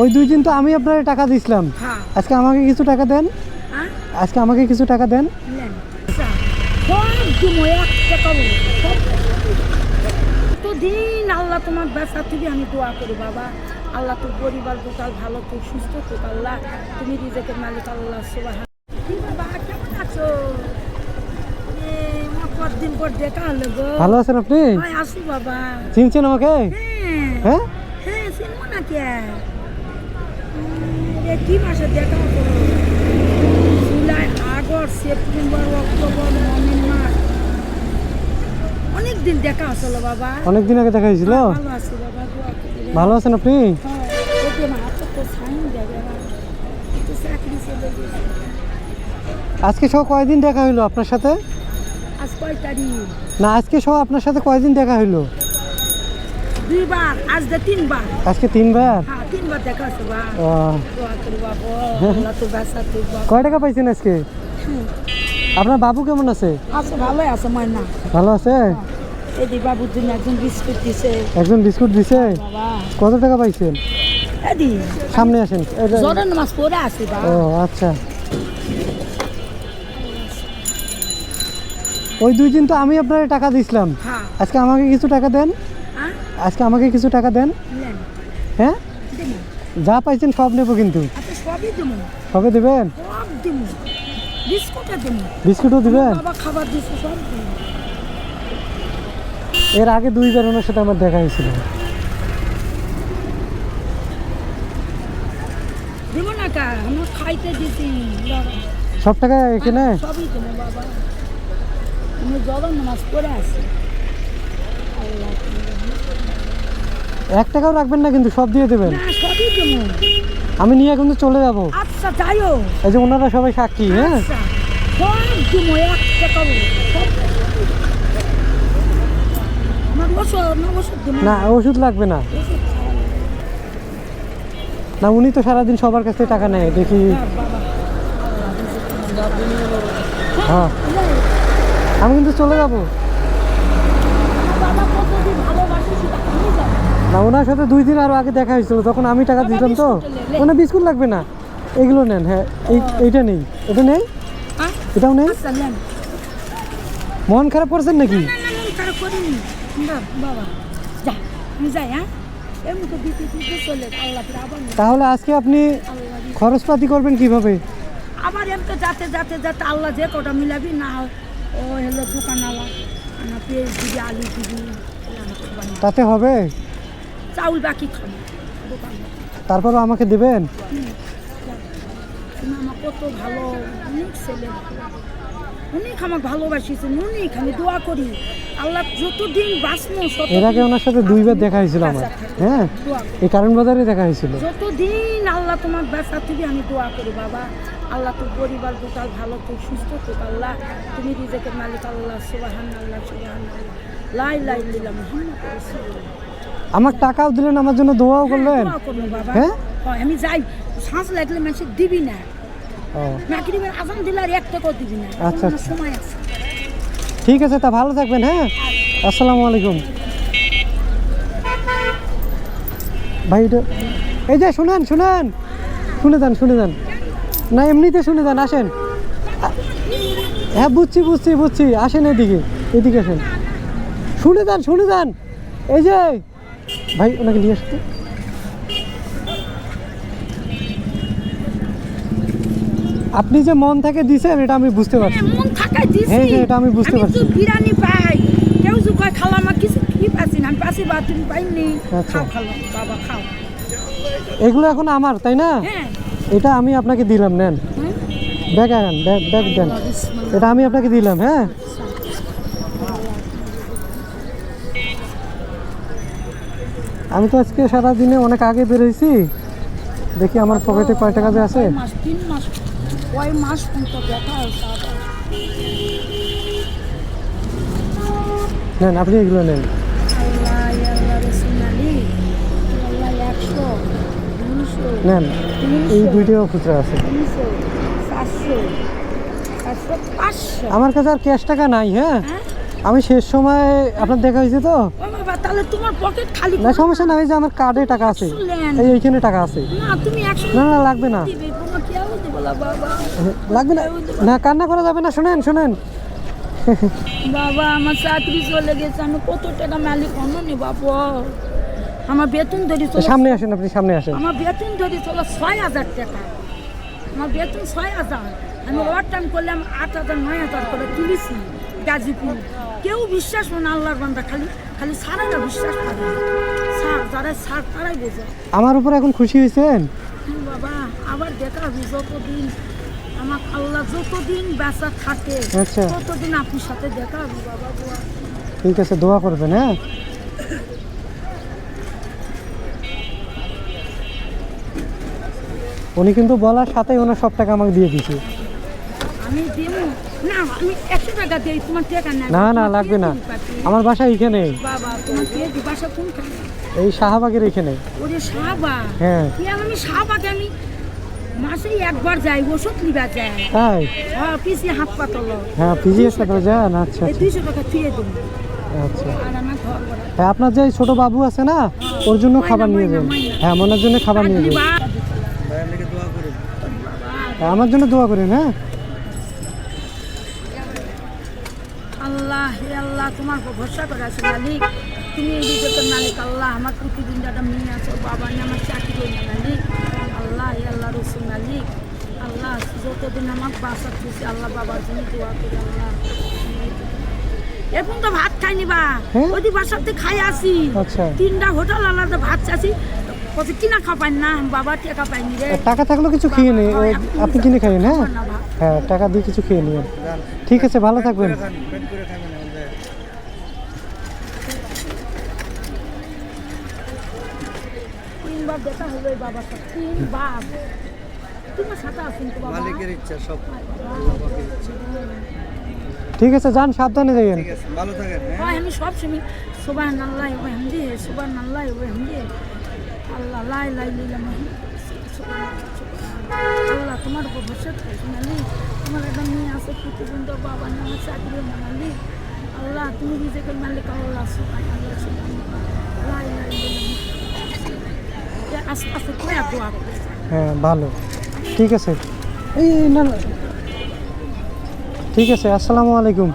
ওই দুই দিন তো আমি আপনার টাকা দিছিলাম। হ্যাঁ। আজকে আমাকে কিছু টাকা দেন। হ্যাঁ? আজকে আমাকে কিছু টাকা দেন। আচ্ছা। কতদিন আল্লাহ তোমার ব্যবসা থেকে আমি দোয়া করি বাবা। আল্লাহ তোর পরিবার টোটাল ভালো তো সুস্থ তো আল্লাহ। তুমি রিজেকের মালিক আল্লাহ বাবা কেমন আছো? কতদিন পর দেখা হলো গো। ভালো আছেন আপনি? আসি বাবা। চিনছেন আমাকে? হ্যাঁ। হ্যাঁ? হ্যাঁ চিনবো না কে? কি মাসে দেখা July August September October November মাস। অনেক দিন দেখা আসলো বাবা। অনেক দিন আগে দেখা হয়েছিল? হ্যাঁ, ভালো আছেন আপনি? হ্যাঁ, আজকে সহ কয়দিন দেখা হইল আপনার সাথে? আজ কয় তারিখ? না আজকে সহ আপনার সাথে কয়দিন দেখা হইল? দুইবার আজ দে তিনবার। আজকে তিনবার? হ্যাঁ তিনবার দেখা আছে বা কয় টাকা পাইছেন আজকে? আপনার বাবু কেমন আছে? আছে ভালোই আছে ময়না ভালো আছে? বাবুর জন্য একজন বিস্কুট দিছে। একজন বিস্কুট দিছে? কত টাকা পাইছেন? এদি সামনে আসেন। এটা- মাছ পরে আছে বা ও আচ্ছা। ওই দুই দিন তো আমি আপনার টাকা দিছিলাম। হ্যাঁ। আজকে আমাকে কিছু টাকা দেন? হ্যাঁ আজকে আমাকে কিছু টাকা দেন? হ্যাঁ? যা পাইছেন সব নেব কিন্তু। সবে দেবেন বিস্কুটও দিবেন? এর আগে দুইবার ওনার সাথে আমার দেখা হয়েছিল। সব টাকা এখানে? বাবা। মাছ আছে। আল্লাহ। এক টাকাও রাখবেন না কিন্তু সব দিয়ে দেবেন। আমি নিয়ে কিন্তু চলে যাব। আচ্ছা যাইও। এই যে ওনারা সবাই সাক্ষী হ্যাঁ? আচ্ছা না ওষুধ লাগবে না। না উনি তো সারাদিন সবার কাছ থেকে টাকা নেয় দেখি। হ্যাঁ। আমি কিন্তু চলে যাব বাবা কতদিন ভালোবাসি সেটা আমি জানি না ওনার সাথে দুই দিন আরও আগে দেখা হয়েছিল তখন আমি টাকা দিতাম তো। বিস্কুট লে। ওনা বিস্কুট লাগবে না। এগুলো নেন হ্যাঁ এই এইটা নেই। এটা নেই? হ্যাঁ? এটাও নেই? আচ্ছা মন খারাপ করছেন নাকি? এমনি। তাহলে আজকে আপনি খরচপাতি করবেন কীভাবে? আবার এম তো যাতে যাতে যাতে আল্লাহ যে কটা মিলাবি না ও হলো দোকানওয়ালা। পেঁয়াজ দিবি আলু দিবি আমার খাবার না। তাতে হবে? চাউল বাকি খাব। দোকান আমাকে দেবেন? আমার কত ভালো অনেক ছেলে। অনেক আমার ভালোবাসিছেন অনেক আমি দোয়া করি। আল্লাহ যতদিন বাঁচবো এর আগে ওনার সাথে দুইবার দেখা হয়েছিল আমার। হ্যাঁ? এই কারণ বাজারে দেখা হয়েছিল। যতদিন আল্লাহ তোমার ব্যবসা থেকে আমি দোয়া করি বাবা। আল্লাহ তোর পরিবার টোটাল ভালো তো সুস্থ তো আল্লাহ। তুমি রিজেকের মালিক আল্লাহ সুবাহান আল্লাহ সুবাহান লাই লাই লিলাম আমার টাকাও দিলেন আমার জন্য দোয়াও করলেন। দোয়া করব বাবা। হ্যাঁ? আমি যাই। শ্বাস লাগলে মানুষ দিবি না। ও। মাগরিবের আজান দিলে আর এক টাকাও দিবি না। আচ্ছা, আচ্ছা। সময় আছে। ঠিক আছে তা ভালো থাকবেন হ্যাঁ? আসসালামু আলাইকুম। ভাই এটা এই যে শুনেন শুনেন। শুনে যান শুনে যান। না এমনিতে শুনে যান আসেন। হ্যাঁ বুঝছি বুঝছি বুঝছি আসেন এদিকে এদিকে আসেন। শুনে যান শুনে যান। এই যে ভাই ওনাকে নিয়ে আসতে। আপনি যে মন থেকে দিছেন এটা আমি বুঝতে পারছি। হ্যাঁ, মন থাকায় দিছি। হ্যাঁ, হ্যাঁ, এটা আমি বুঝতে পারছি। তো বিরিয়ানি পাই। কেউ যে কয় খালা আমার কিছু কি পাচ্ছি না? আমি পাচ্ছি বা তুমি পাইনি। আচ্ছা। খাও বাবা খাও। এগুলো এখন আমার তাই না? হ্যাঁ। এটা আমি আপনাকে দিলাম নেন? ব্যাগ ব্যাগ ব্যাগ দেন এটা আমি আপনাকে দিলাম হ্যাঁ? আমি তো আজকে সারা দিনে অনেক আগে বেরোইছি। দেখি আমার পকেটে কয় টাকা আছে। নেন আপনি এগুলো নেন। এই দুইটাও খুচরা আছে। আমার কাছে আর ক্যাশ টাকা নাই হ্যাঁ? হ্যাঁ? আমি শেষ সময় আপনার দেখা হয়েছে তো? তাহলে তোমার পকেট খালি না সমস্যা না যে আমার কার্ডে টাকা আছে। এই এইখানে টাকা আছে। না না লাগবে না। লাগবে না? না কান্না করা যাবে না শুনেন শুনেন। বাবা আমার চাকরি চলে গেছে আমি কত টাকা মালিক অন্য নি বাবা? আমার বেতন ধরি চলো সামনে আসেন আপনি সামনে আসেন। আমার বেতন ধরি চলো ছয় হাজার টাকা। আমার বেতন ছয় হাজার। আমি ওভার টাইম করলাম আট হাজার নয় হাজার করে তুলেছি গাজীপুর। কেউ বিশ্বাস করে না আল্লাহর বান্দা খালি খালি সারাটা বিশ্বাস করে স্যার যারা স্যার তারাই বোঝে। আমার উপর এখন খুশি হয়েছেন? হ্যাঁ বাবা আবার দেখা হবে যতদিন আমার আল্লাহ যতদিন বেচা থাকে আচ্ছা। ততদিন আপনার সাথে দেখা হবে বাবা ঠিক আছে দোয়া করবেন হ্যাঁ? উনি কিন্তু বলার সাথেই ওনার সব টাকা আমাকে দিয়ে দিছে না না লাগবে না। আমার বাসা কোনখানে? এই শাহবাগের এখানে। হ্যাঁ। আমি মাসে একবার যাই ওষুধ নিবা যায় তাই? হ্যাঁ পিসি হাত পাতল। হ্যাঁ পিজিএস সাথে যান আচ্ছা আচ্ছা। দুইশো টাকা ফিরে দেবো। আচ্ছা। হ্যাঁ আপনার যে ছোট বাবু আছে না ওর জন্য খাবার নিয়ে যাবেন। হ্যাঁ মনের জন্য খাবার নিয়ে যাবেন। আমার জন্য দোয়া করেন হ্যাঁ? আল্লাহ আল্লাহ তোমার ভরসা করে আছে মালিক। তুমি এই রিজেক্টের মালিক আল্লাহ আমার প্রতিদিন দাদা মেয়ে আছে বাবা নিয়ে আমার চাকরি করি মালিক। আল্লাহ আল্লাহ রসুল মালিক। আল্লাহ যতদিন আমার বাসা খুশি আল্লাহ বাবার জন্য দোয়া করি আল্লাহ। এখন তো ভাত খাইনি বা? হ্যাঁ? ওই বাসাতে খাই আসি। আচ্ছা। তিনটা হোটেল আলাদা ভাত চাষি। কত কিনা খাপাই না বাবা টাকা পাইনি রে টাকা থাকলেও কিছু খেয়ে নেই ওই আপনি কিনে খাইয়েন হ্যাঁ? হ্যাঁ টাকা দিয়ে কিছু খেয়ে নিন ঠিক আছে ভালো থাকবেন। তিনবার দেখা হবে বাবার সাথে তিনবার তোমার সাথে আসুন তো বাবা? মালিকের ইচ্ছা সব ঠিক আছে যান সাবধানে যাইয়েন। ঠিক আছে ভালো থাকেন হ্যাঁ। আমি সব সময় সুবাহ আল্লাহ ওই হামদি সুবাহ আল্লাহ ওই হামদি আল্লাহ, লাই লাই লিলা মাহি আল্লাহ তোমার উপর ভরসা থাকি মালি তোমার একটা মেয়ে আছে প্রতিদিন তো বাবা আমার চাকরি মানালি আল্লাহ, তুমি নিজেকে মালিক, আল্লাহ সুবাহ আল্লাহ সুবাহ লাই লাই লিলা আস্তে আস্তে করে দোয়া হ্যাঁ ঠিক আছে। এই, না না। ঠিক আছে, আসসালামু আলাইকুম।